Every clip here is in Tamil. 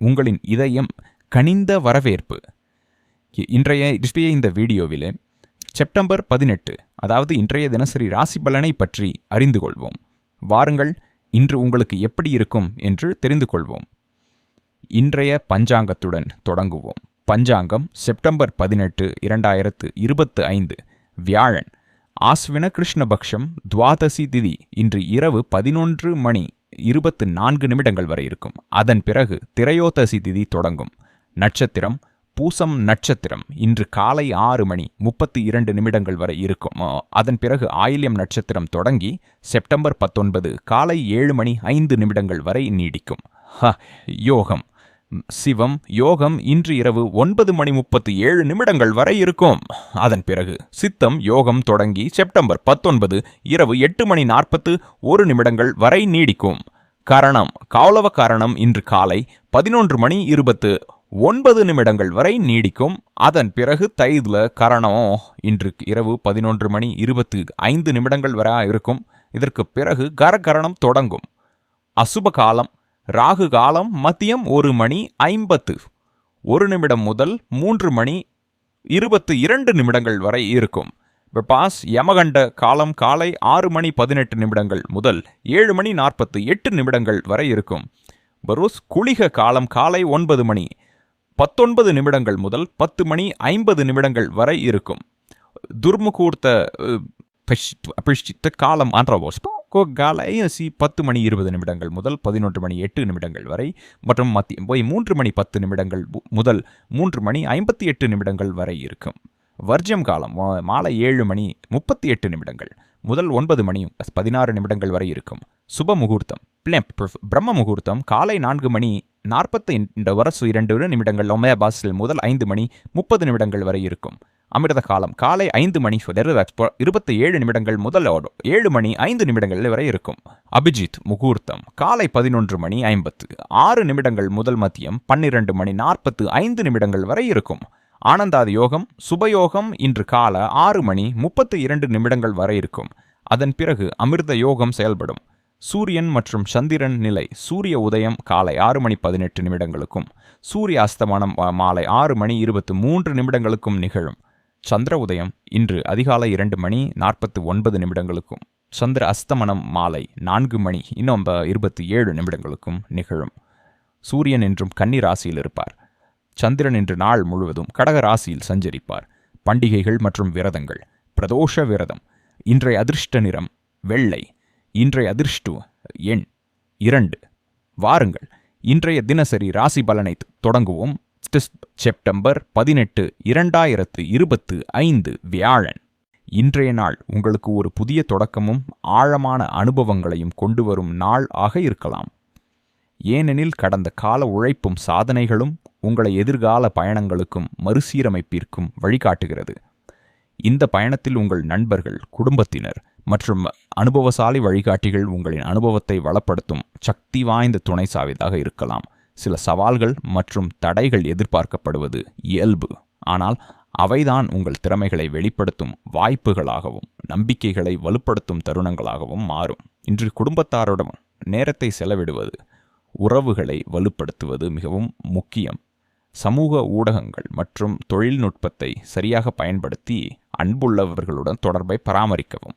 உங்களின் இதயம் கனிந்த வரவேற்பு. இன்றைய டிஸ்பிளே இந்த வீடியோவில் செப்டம்பர் பதினெட்டு அதாவது இன்றைய தினசரி ராசி பலனை பற்றி அறிந்து கொள்வோம். வாருங்கள் இன்று உங்களுக்கு எப்படி இருக்கும் என்று தெரிந்து கொள்வோம். இன்றைய பஞ்சாங்கத்துடன் தொடங்குவோம். பஞ்சாங்கம் செப்டம்பர் பதினெட்டு இரண்டாயிரத்து இருபத்து ஐந்து. வியாழன் ஆஸ்வின கிருஷ்ணபக்ஷம் துவாதசி திதி இன்று இரவு பதினொன்று மணி. இருபத்து நான்கு நிமிடங்கள் வரை இருக்கும். அதன் பிறகு திரையோதசி திதி தொடங்கும். நட்சத்திரம் பூசம் நட்சத்திரம் இன்று காலை ஆறு மணி முப்பத்தி இரண்டு நிமிடங்கள் வரை இருக்கும். அதன் பிறகு ஆயில்யம் நட்சத்திரம் தொடங்கி செப்டம்பர் பத்தொன்பது காலை ஏழு மணி ஐந்து நிமிடங்கள் வரை நீடிக்கும். ஹ யோகம். சிவம் யோகம் இன்று இரவு ஒன்பது மணி முப்பத்தி ஏழு நிமிடங்கள் வரை இருக்கும். அதன் பிறகு சித்தம் யோகம் தொடங்கி செப்டம்பர் பத்தொன்பது இரவு எட்டு மணி நாற்பத்து ஒரு நிமிடங்கள் வரை நீடிக்கும். கரணம் காவலவ காரணம் இன்று காலை பதினொன்று மணி இருபத்து ஒன்பது நிமிடங்கள் வரை நீடிக்கும். அதன் பிறகு தைதுல கரணம் இன்று இரவு பதினொன்று மணி இருபத்து ஐந்து நிமிடங்கள் வரை இருக்கும். இதற்கு பிறகு கரகரணம் தொடங்கும். அசுப காலம் ராகு காலம் மதியம் ஒரு மணி ஐம்பத்து ஒரு நிமிடம் முதல் மூன்று மணி இருபத்து இரண்டு நிமிடங்கள் வரை இருக்கும். பாஸ் யமகண்ட காலம் காலை ஆறு மணி பதினெட்டு நிமிடங்கள் முதல் ஏழு மணி நாற்பத்து எட்டு நிமிடங்கள் வரை இருக்கும். பரூஸ் குளிக காலம் காலை ஒன்பது மணி பத்தொன்பது நிமிடங்கள் முதல் பத்து மணி ஐம்பது நிமிடங்கள் வரை இருக்கும். துர்முகூர்த்த காலம் ஆன்றவோஸ் காலை சி பத்து மணி இருபது நிமிடங்கள் முதல் பதினொன்று மணி எட்டு நிமிடங்கள் வரை மற்றும் மத்திய போய் மூன்று மணி பத்து நிமிடங்கள் முதல் மூன்று மணி ஐம்பத்தி எட்டு நிமிடங்கள் வரை இருக்கும். வர்ஜம் காலம் மாலை ஏழு மணி முப்பத்தி எட்டு நிமிடங்கள் முதல் ஒன்பது மணி பதினாறு நிமிடங்கள் வரை இருக்கும். சுப முகூர்த்தம் பிரம்ம முகூர்த்தம் காலை நான்கு மணி நாற்பத்தி வரசு இரண்டு நிமிடங்கள் ஒமேபாஸில் முதல் ஐந்து மணி முப்பது நிமிடங்கள் வரை இருக்கும். அமிர்த காலம் காலை ஐந்து மணி இருபத்தி ஏழு நிமிடங்கள் முதல் ஏழு மணி ஐந்து நிமிடங்கள் வரை இருக்கும். அபிஜித் முகூர்த்தம் காலை பதினொன்று மணி ஐம்பத்து ஆறு நிமிடங்கள் முதல் மதியம் பன்னிரண்டு மணி நாற்பத்து ஐந்து நிமிடங்கள் வரை இருக்கும். ஆனந்தாதி யோகம் சுபயோகம் இன்று கால ஆறு மணி முப்பத்து இரண்டு நிமிடங்கள் வரை இருக்கும். அதன் பிறகு அமிர்த யோகம் செயல்படும். சூரியன் மற்றும் சந்திரன் நிலை சூரிய உதயம் காலை ஆறு மணி பதினெட்டு நிமிடங்களுக்கும் சூரிய அஸ்தமனம் மாலை ஆறு மணி இருபத்து மூன்று நிமிடங்களுக்கும் நிகழும். சந்திர உதயம் இன்று அதிகாலை இரண்டு மணி நாற்பத்து ஒன்பது நிமிடங்களுக்கும் சந்திர அஸ்தமனம் மாலை நான்கு மணி இன்னும் இருபத்தி ஏழு நிமிடங்களுக்கும் நிகழும். சூரியன் என்றும் கன்னி ராசியில் இருப்பார். சந்திரன் இன்று நாள் முழுவதும் கடக ராசியில் சஞ்சரிப்பார். பண்டிகைகள் மற்றும் விரதங்கள் பிரதோஷ விரதம் இன்றைய அதிர்ஷ்ட நிறம் வெள்ளை இன்றைய அதிர்ஷ்டு எண் இரண்டு. வாருங்கள். இன்றைய தினசரி ராசி பலனை தொடங்குவோம். செப்டம்பர் பதினெட்டு இரண்டாயிரத்து இருபத்து ஐந்து வியாழன். இன்றைய நாள் உங்களுக்கு ஒரு புதிய தொடக்கமும் ஆழமான அனுபவங்களையும் கொண்டு வரும் நாள் ஆக இருக்கலாம். ஏனெனில் கடந்த கால உழைப்பும் சாதனைகளும் உங்களை எதிர்கால பயணங்களுக்கும் மறுசீரமைப்பிற்கும் வழிகாட்டுகிறது. இந்த பயணத்தில் உங்கள் நண்பர்கள் குடும்பத்தினர் மற்றும் அனுபவசாலி வழிகாட்டிகள் உங்களின் அனுபவத்தை வளப்படுத்தும் சக்தி வாய்ந்த துணை சாவிதாக இருக்கலாம். சில சவால்கள் மற்றும் தடைகள் எதிர்பார்க்கப்படுவது இயல்பு. ஆனால் அவைதான் உங்கள் திறமைகளை வெளிப்படுத்தும் வாய்ப்புகளாகவும் நம்பிக்கைகளை வலுப்படுத்தும் தருணங்களாகவும் மாறும். இன்று குடும்பத்தாருடன் நேரத்தை செலவிடுவது உறவுகளை வலுப்படுத்துவது மிகவும் முக்கியம். சமூக ஊடகங்கள் மற்றும் தொழில்நுட்பத்தை சரியாக பயன்படுத்தி அன்புள்ளவர்களுடன் தொடர்பை பராமரிக்கவும்.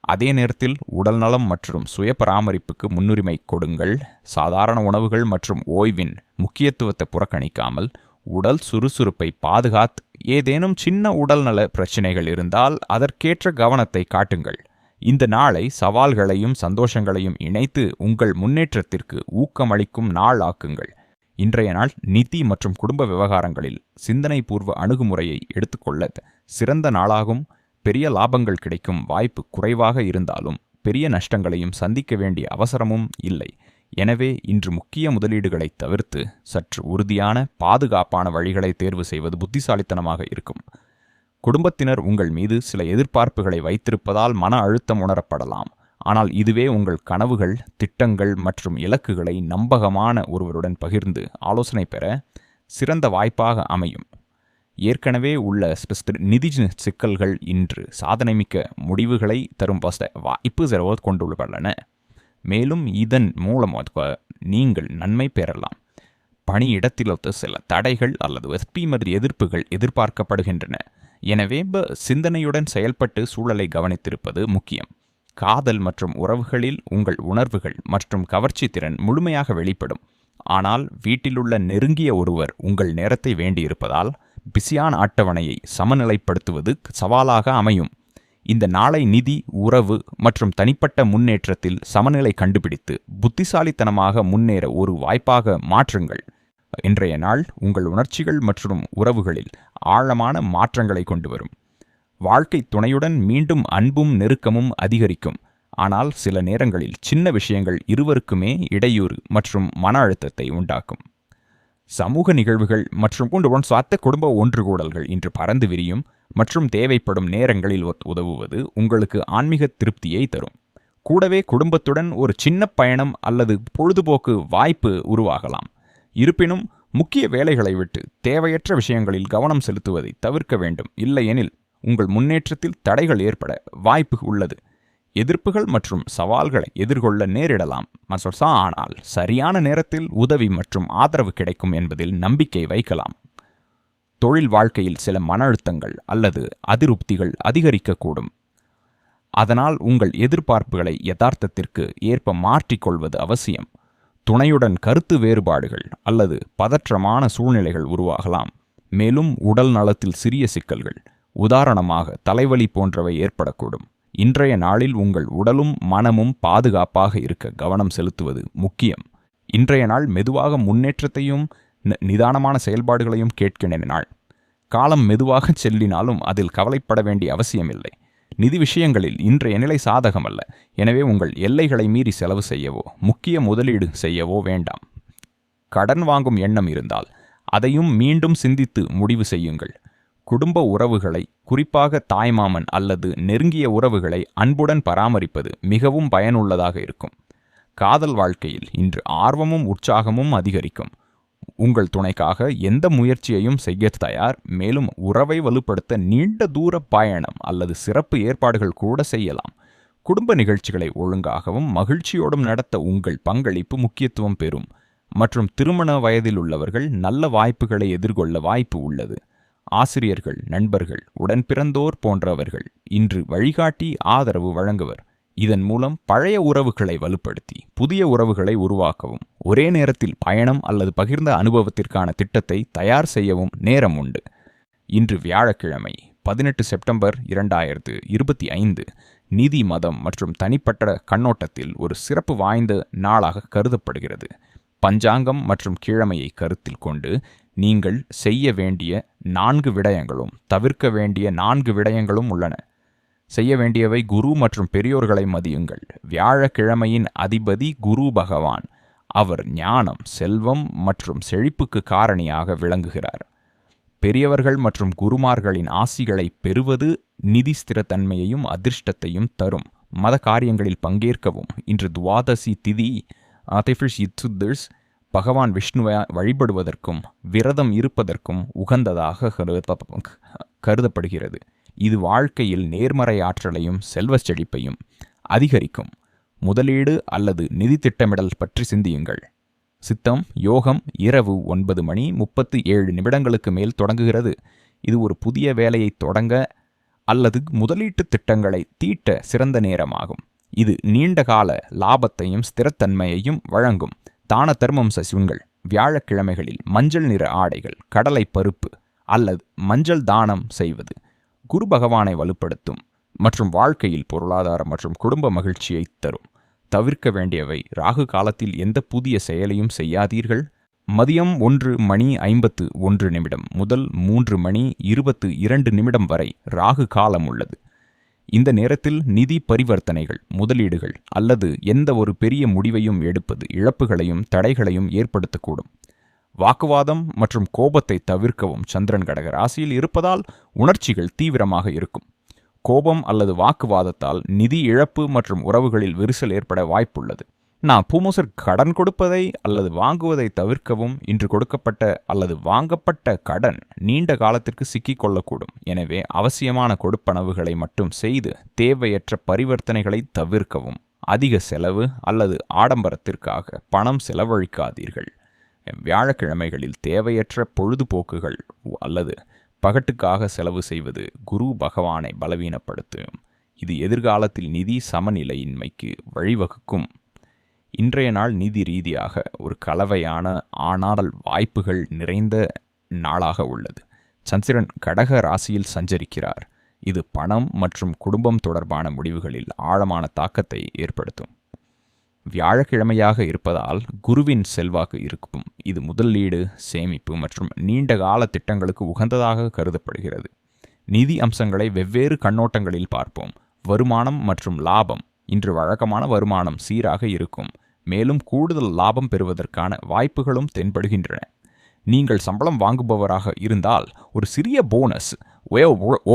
அதே நேரத்தில் உடல்நலம் மற்றும் சுய பராமரிப்புக்கு முன்னுரிமை கொடுங்கள். சாதாரண உணவுகள் மற்றும் ஓய்வின் முக்கியத்துவத்தை புறக்கணிக்காமல் உடல் சுறுசுறுப்பை பாதுகாத்து ஏதேனும் சின்ன உடல்நல பிரச்சினைகள் இருந்தால் அதற்கேற்ற கவனத்தை காட்டுங்கள். இந்த நாளை சவால்களையும் சந்தோஷங்களையும் இணைத்து உங்கள் முன்னேற்றத்திற்கு ஊக்கமளிக்கும் நாள் ஆக்குங்கள். இன்றைய நாள் நிதி மற்றும் குடும்ப விவகாரங்களில் சிந்தனை பூர்வ அணுகுமுறையை எடுத்துக்கொள்ள சிறந்த நாளாகும். பெரிய லாபங்கள் கிடைக்கும் வாய்ப்பு குறைவாக இருந்தாலும் பெரிய நஷ்டங்களையும் சந்திக்க வேண்டிய அவசரமும் இல்லை. எனவே இன்று முக்கிய முதலீடுகளை தவிர்த்து சற்று உறுதியான பாதுகாப்பான வழிகளை தேர்வு செய்வது புத்திசாலித்தனமாக இருக்கும். குடும்பத்தினர் உங்கள் மீது சில எதிர்பார்ப்புகளை வைத்திருப்பதால் மன அழுத்தம் உணரப்படலாம். ஆனால் இதுவே உங்கள் கனவுகள் திட்டங்கள் மற்றும் இலக்குகளை நம்பகமான ஒருவருடன் பகிர்ந்து ஆலோசனை பெற சிறந்த வாய்ப்பாக அமையும். ஏற்கனவே உள்ள நிதி சிக்கல்கள் இன்று சாதனைமிக்க முடிவுகளை தரும் வாய்ப்பு கொண்டுள்ளன. மேலும் இதன் மூலம் நீங்கள் நன்மை பெறலாம். பணியிடத்தில் சில தடைகள் அல்லது வெற்றி மாதிரி எதிர்ப்புகள் எதிர்பார்க்கப்படுகின்றன. எனவே ப- சிந்தனையுடன் செயல்பட்டு சூழலை கவனித்திருப்பது முக்கியம். காதல் மற்றும் உறவுகளில் உங்கள் உணர்வுகள் மற்றும் கவர்ச்சி திறன் முழுமையாக வெளிப்படும். ஆனால் வீட்டிலுள்ள நெருங்கிய ஒருவர் உங்கள் நேரத்தை வேண்டியிருப்பதால் பிஸியான அட்டவணையை சமநிலைப்படுத்துவது சவாலாக அமையும். இந்த நாளை நிதி உறவு மற்றும் தனிப்பட்ட முன்னேற்றத்தில் சமநிலை கண்டுபிடித்து புத்திசாலித்தனமாக முன்னேற ஒரு வாய்ப்பாக மாற்றுங்கள். இன்றைய நாள் உங்கள் உணர்ச்சிகள் மற்றும் உறவுகளில் ஆழமான மாற்றங்களை கொண்டு வரும் வாழ்க்கை துணையுடன் மீண்டும் அன்பும் நெருக்கமும் அதிகரிக்கும். ஆனால் சில நேரங்களில் சின்ன விஷயங்கள் இருவருக்குமே இடையூறு மற்றும் மன அழுத்தத்தை உண்டாக்கும். சமூக நிகழ்வுகள் மற்றும் ஒன்று சாத்த குடும்ப ஒன்றுகூடல்கள் இன்று பறந்து விரியும் மற்றும் தேவைப்படும் நேரங்களில் உதவுவது உங்களுக்கு ஆன்மீக திருப்தியை தரும். கூடவே குடும்பத்துடன் ஒரு சின்ன பயணம் அல்லது பொழுதுபோக்கு வாய்ப்பு உருவாகலாம். இருப்பினும் முக்கிய வேலைகளை விட்டு தேவையற்ற விஷயங்களில் கவனம் செலுத்துவதை தவிர்க்க வேண்டும். இல்லையெனில் உங்கள் முன்னேற்றத்தில் தடைகள் ஏற்பட வாய்ப்பு உள்ளது. எதிர்ப்புகள் மற்றும் சவால்களை எதிர்கொள்ள நேரிடலாம். மசோசா ஆனால் சரியான நேரத்தில் உதவி மற்றும் ஆதரவு கிடைக்கும் என்பதில் நம்பிக்கை வைக்கலாம். தொழில் வாழ்க்கையில் சில மன அழுத்தங்கள் அல்லது அதிருப்திகள் அதிகரிக்கக்கூடும். அதனால் உங்கள் எதிர்பார்ப்புகளை யதார்த்தத்திற்கு ஏற்ப மாற்றிக்கொள்வது அவசியம். துணையுடன் கருத்து வேறுபாடுகள் அல்லது பதற்றமான சூழ்நிலைகள் உருவாகலாம். மேலும் உடல் நலத்தில் சிறிய சிக்கல்கள் உதாரணமாக தலைவலி போன்றவை ஏற்படக்கூடும். இன்றைய நாளில் உங்கள் உடலும் மனமும் பாதுகாப்பாக இருக்க கவனம் செலுத்துவது முக்கியம். இன்றைய நாள் மெதுவாக முன்னேற்றத்தையும் நிதானமான செயல்பாடுகளையும் கேட்கின்ற நாள் காலம் மெதுவாக செல்லினாலும் அதில் கவலைப்பட வேண்டிய அவசியமில்லை. நிதி விஷயங்களில் இன்றைய நிலை சாதகமல்ல. எனவே உங்கள் எல்லைகளை மீறி செலவு செய்யவோ முக்கிய முதலீடு செய்யவோ வேண்டாம். கடன் வாங்கும் எண்ணம் இருந்தால் அதையும் மீண்டும் சிந்தித்து முடிவு செய்யுங்கள். குடும்ப உறவுகளை குறிப்பாக தாய்மாமன் அல்லது நெருங்கிய உறவுகளை அன்புடன் பராமரிப்பது மிகவும் பயனுள்ளதாக இருக்கும். காதல் வாழ்க்கையில் இன்று ஆர்வமும் உற்சாகமும் அதிகரிக்கும். உங்கள் துணைக்காக எந்த முயற்சியையும் செய்ய தயார் மேலும் உறவை வலுப்படுத்த நீண்ட தூர பயணம் அல்லது சிறப்பு ஏற்பாடுகள் கூட செய்யலாம். குடும்ப நிகழ்ச்சிகளை ஒழுங்காகவும் மகிழ்ச்சியோடும் நடத்த உங்கள் பங்களிப்பு முக்கியத்துவம் பெறும். மற்றும் திருமண வயதில் உள்ளவர்கள் நல்ல வாய்ப்புகளை எதிர்கொள்ள வாய்ப்பு உள்ளது. ஆசிரியர்கள் நண்பர்கள் உடன்பிறந்தோர் போன்றவர்கள் இன்று வழிகாட்டி ஆதரவு வழங்குவர். இதன் மூலம் பழைய உறவுகளை வலுப்படுத்தி புதிய உறவுகளை உருவாக்கவும் ஒரே நேரத்தில் பயணம் அல்லது பகிர்ந்த அனுபவத்திற்கான திட்டத்தை தயார் செய்யவும் நேரம் உண்டு. இன்று வியாழக்கிழமை பதினெட்டு செப்டம்பர் இரண்டாயிரத்து இருபத்தி ஐந்து நிதி மதம் மற்றும் தனிப்பட்ட கண்ணோட்டத்தில் ஒரு சிறப்பு வாய்ந்த நாளாக கருதப்படுகிறது. பஞ்சாங்கம் மற்றும் கிழமையை கருத்தில் கொண்டு நீங்கள் செய்ய வேண்டிய நான்கு விடயங்களும் தவிர்க்க வேண்டிய நான்கு விடயங்களும் உள்ளன. செய்ய வேண்டியவை குரு மற்றும் பெரியோர்களை மதியுங்கள். வியாழக்கிழமையின் அதிபதி குரு பகவான். அவர் ஞானம் செல்வம் மற்றும் செழிப்புக்கு காரணியாக விளங்குகிறார். பெரியவர்கள் மற்றும் குருமார்களின் ஆசிகளை பெறுவது நிதி ஸ்திரத்தன்மையையும் அதிர்ஷ்டத்தையும் தரும். மத காரியங்களில் பங்கேற்கவும். இன்று துவாதசி திதி ஆதிஃபிஷ் இத்துதர்ஸ் பகவான் விஷ்ணுவை வழிபடுவதற்கும் விரதம் இருப்பதற்கும் உகந்ததாக கருதப்படுகிறது. இது வாழ்க்கையில் நேர்மறை ஆற்றலையும் செல்வச் செழிப்பையும் அதிகரிக்கும். முதலீடு அல்லது நிதி திட்டமிடல் பற்றி சிந்தியுங்கள். சித்தம் யோகம் இரவு ஒன்பது மணி முப்பத்து ஏழு நிமிடங்களுக்கு மேல் தொடங்குகிறது. இது ஒரு புதிய வேலையை தொடங்க அல்லது முதலீட்டு திட்டங்களை தீட்ட சிறந்த நேரமாகும். இது நீண்ட கால லாபத்தையும் ஸ்திரத்தன்மையையும் வழங்கும். தான தர்மம் சசிவங்கள். வியாழக்கிழமைகளில் மஞ்சள் நிற ஆடைகள் கடலை பருப்பு அல்லது மஞ்சள் தானம் செய்வது குரு பகவானை வலுப்படுத்தும் மற்றும் வாழ்க்கையில் பொருளாதார மற்றும் குடும்ப மகிழ்ச்சியை தரும். தவிர்க்க வேண்டியவை ராகு காலத்தில் எந்த புதிய செயலையும் செய்யாதீர்கள். மதியம் ஒன்று மணி ஐம்பத்து ஒன்று நிமிடம் முதல் மூன்று மணி இருபத்து இரண்டு நிமிடம் வரை ராகு காலம் உள்ளது. இந்த நேரத்தில் நிதி பரிவர்த்தனைகள் முதலீடுகள் அல்லது எந்த ஒரு பெரிய முடிவையும் எடுப்பது இழப்புகளையும் தடைகளையும் ஏற்படுத்தக்கூடும். வாக்குவாதம் மற்றும் கோபத்தை தவிர்க்கவும் சந்திரன் கடக ராசியில் இருப்பதால் உணர்ச்சிகள் தீவிரமாக இருக்கும். கோபம் அல்லது வாக்குவாதத்தால் நிதி இழப்பு மற்றும் உறவுகளில் விரிசல் ஏற்பட வாய்ப்புள்ளது. நான் பூமோசர் கடன் கொடுப்பதை அல்லது வாங்குவதை தவிர்க்கவும் இன்று கொடுக்கப்பட்ட அல்லது வாங்கப்பட்ட கடன் நீண்ட காலத்திற்கு சிக்கிக் கொள்ளக்கூடும் எனவே அவசியமான கொடுப்பனவுகளை மட்டும் செய்து தேவையற்ற பரிவர்த்தனைகளை தவிர்க்கவும். அதிக செலவு அல்லது ஆடம்பரத்திற்காக பணம் செலவழிக்காதீர்கள். வியாழக்கிழமைகளில் தேவையற்ற பொழுதுபோக்குகள் அல்லது பகட்டுக்காக செலவு செய்வது குரு பகவானை பலவீனப்படுத்தும். இது எதிர்காலத்தில் நிதி சமநிலையின்மைக்கு வழிவகுக்கும். இன்றைய நாள் நிதி ரீதியாக ஒரு கலவையான ஆனால் வாய்ப்புகள் நிறைந்த நாளாக உள்ளது. சந்திரன் கடக ராசியில் சஞ்சரிக்கிறார். இது பணம் மற்றும் குடும்பம் தொடர்பான முடிவுகளில் ஆழமான தாக்கத்தை ஏற்படுத்தும். வியாழக்கிழமையாக இருப்பதால் குருவின் செல்வாக்கு இருக்கும். இது முதலீடு சேமிப்பு மற்றும் நீண்ட கால திட்டங்களுக்கு உகந்ததாக கருதப்படுகிறது. நிதி அம்சங்களை வெவ்வேறு கண்ணோட்டங்களில் பார்ப்போம். வருமானம் மற்றும் லாபம் இன்று வழக்கமான வருமானம் சீராக இருக்கும். மேலும் கூடுதல் லாபம் பெறுவதற்கான வாய்ப்புகளும் தென்படுகின்றன. நீங்கள் சம்பளம் வாங்குபவராக இருந்தால் ஒரு சிறிய போனஸ்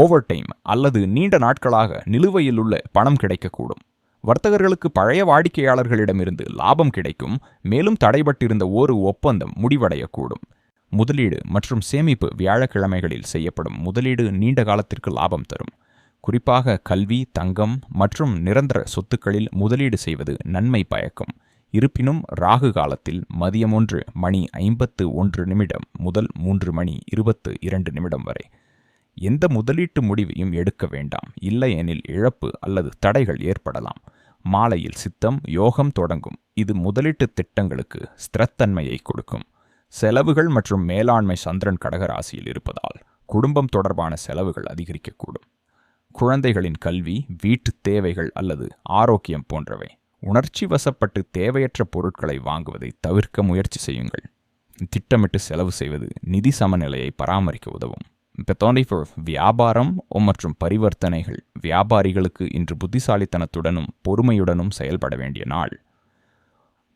ஓவர் டைம் அல்லது நீண்ட நாட்களாக நிலுவையில் உள்ள பணம் கிடைக்கக்கூடும். வர்த்தகர்களுக்கு பழைய வாடிக்கையாளர்களிடமிருந்து லாபம் கிடைக்கும். மேலும் தடைபட்டிருந்த ஒரு ஒப்பந்தம் முடிவடையக்கூடும். முதலீடு மற்றும் சேமிப்பு வியாழக்கிழமைகளில் செய்யப்படும். முதலீடு நீண்ட காலத்திற்கு லாபம் தரும். குறிப்பாக கல்வி தங்கம் மற்றும் நிரந்தர சொத்துக்களில் முதலீடு செய்வது நன்மை பயக்கும். இருப்பினும் ராகு காலத்தில் மதியம் ஒன்று மணி ஐம்பத்து ஒன்று நிமிடம் முதல் மூன்று மணி இருபத்து இரண்டு நிமிடம் வரை. எந்த முதலீட்டு முடிவையும் எடுக்க வேண்டாம். இல்லையெனில் இழப்பு அல்லது தடைகள் ஏற்படலாம். மாலையில் சித்தம் யோகம் தொடங்கும். இது முதலீட்டு திட்டங்களுக்கு ஸ்திரத்தன்மையை கொடுக்கும். செலவுகள் மற்றும் மேலாண்மை சந்திரன் கடகராசியில் இருப்பதால் குடும்பம் தொடர்பான செலவுகள் அதிகரிக்கக்கூடும். குழந்தைகளின் கல்வி வீட்டு தேவைகள் அல்லது ஆரோக்கியம் போன்றவை உணர்ச்சி வசப்பட்டு தேவையற்ற பொருட்களை வாங்குவதை தவிர்க்க முயற்சி செய்யுங்கள். திட்டமிட்டு செலவு செய்வது நிதி சமநிலையை பராமரிக்க உதவும். பெத்தோண்டை வியாபாரம் மற்றும் பரிவர்த்தனைகள் வியாபாரிகளுக்கு இன்று புத்திசாலித்தனத்துடனும் பொறுமையுடனும் செயல்பட வேண்டிய நாள்.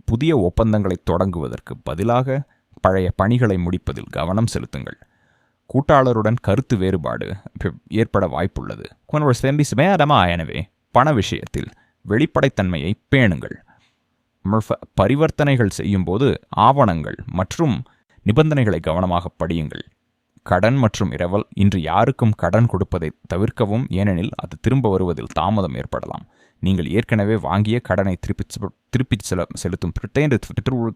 புதிய ஒப்பந்தங்களை தொடங்குவதற்கு பதிலாக பழைய பணிகளை முடிப்பதில் கவனம் செலுத்துங்கள். கூட்டாளருடன் கருத்து வேறுபாடு ஏற்பட வாய்ப்புள்ளது. எனவே பண விஷயத்தில் வெளிப்படைத்தன்மையை பேணுங்கள். பரிவர்த்தனைகள் செய்யும்போது ஆவணங்கள் மற்றும் நிபந்தனைகளை கவனமாக படியுங்கள். கடன் மற்றும் இரவல் இன்று யாருக்கும் கடன் கொடுப்பதை தவிர்க்கவும் ஏனெனில் அது திரும்ப வருவதில் தாமதம் ஏற்படலாம். நீங்கள் ஏற்கனவே வாங்கிய கடனை திருப்பி திருப்பி செல செலுத்தும்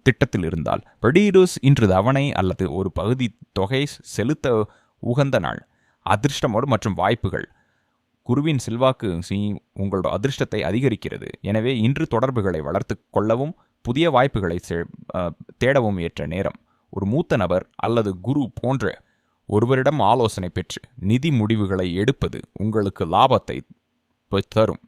திட்டத்தில் இருந்தால் வெடீடூஸ் இன்று தவணை அல்லது ஒரு பகுதி தொகை செலுத்த உகந்த நாள். அதிர்ஷ்டமோடு மற்றும் வாய்ப்புகள். குருவின் செல்வாக்கு உங்களோட அதிர்ஷ்டத்தை அதிகரிக்கிறது. எனவே இன்று தொடர்புகளை வளர்த்து கொள்ளவும் புதிய வாய்ப்புகளை தேடவும் ஏற்ற நேரம். ஒரு மூத்த நபர் அல்லது குரு போன்ற ஒருவரிடம் ஆலோசனை பெற்று நிதி முடிவுகளை எடுப்பது உங்களுக்கு லாபத்தை தரும்.